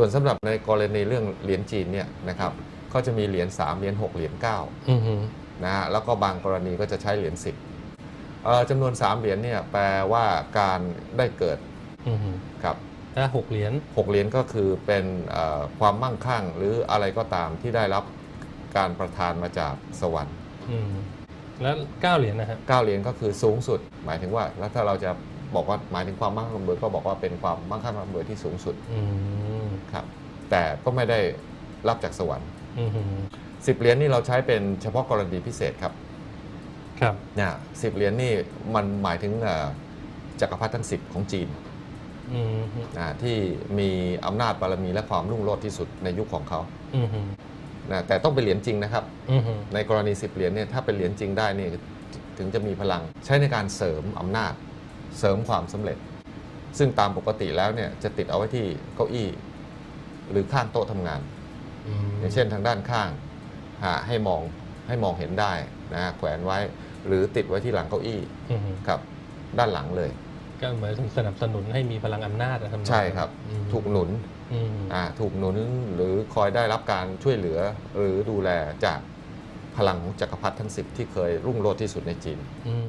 ส่วนสำหรับในกรณีเรื่องเหรียญจีนเนี่ยนะครับก็จะมีเหรียญ3เหรียญ6เหรียญ9อือฮึนะฮะแล้วก็บางกรณีก็จะใช้เหรียญ10เอ่อจำนวน3เหรียญเนี่ยแปลว่าการได้เกิดอือฮึครับถ้าหกเหรียญหกเหรียญก็คือเป็นเอ่อความมั่งคั่งหรืออะไรก็ตามที่ได้รับการประทานมาจากสวรรค์อืมแล้วเก้าเหรียญนะฮะเก้าเหรียญก็คือสูงสุด หมายถึงว่าแล้วถ้าเราจะ บอกว่าหมายถึงความมั่งคั่งร่ำรวยก็บอกว่าเป็นความมั่งคั่งร่ำรวยที่สูงสุดอืมครับ แต่ก็ไม่ได้รับจากสวรรค์อือฮึสิบเหรียญนี่เราใช้เป็นเฉพาะกรณีพิเศษครับ ครับเนี่ยสิบเหรียญนี่มันหมายถึงเอ่อจักรพรรดิทั้งสิบของจีนอืมฮึนะที่มีอำนาจบารมีและความรุ่งโรจน์ที่สุดในยุคของเขาอือฮึนะแต่ต้องเป็นเหรียญจริงนะครับอือฮึในกรณี10เหรียญเนี่ยถ้าเป็นเหรียญจริงได้นี่ถึงจะมีพลังใช้ในการเสริมอำนาจ เสริมความสำเร็จ ซึ่งตามปกติแล้วเนี่ยจะติดเอาไว้ที่เก้าอี้หรือข้างโต๊ะทำงานอืมอย่างเช่นทางด้านข้างหาให้มองให้มองเห็นได้นะฮะแขวนไว้หรือติดไว้ที่หลังเก้าอี้อือฮึครับด้านหลังเลย ก็เหมือนสนับสนุนให้มีพลังอำนาจนะครับใช่ครับอืมถูกหนุนอืมอ่าถูกหนุนหรือคอยได้รับการช่วยเหลือหรือดูแลจากพลังของจักรพรรดิทั้ง10ที่เคยรุ่งโรจน์ที่สุดในจีนอืม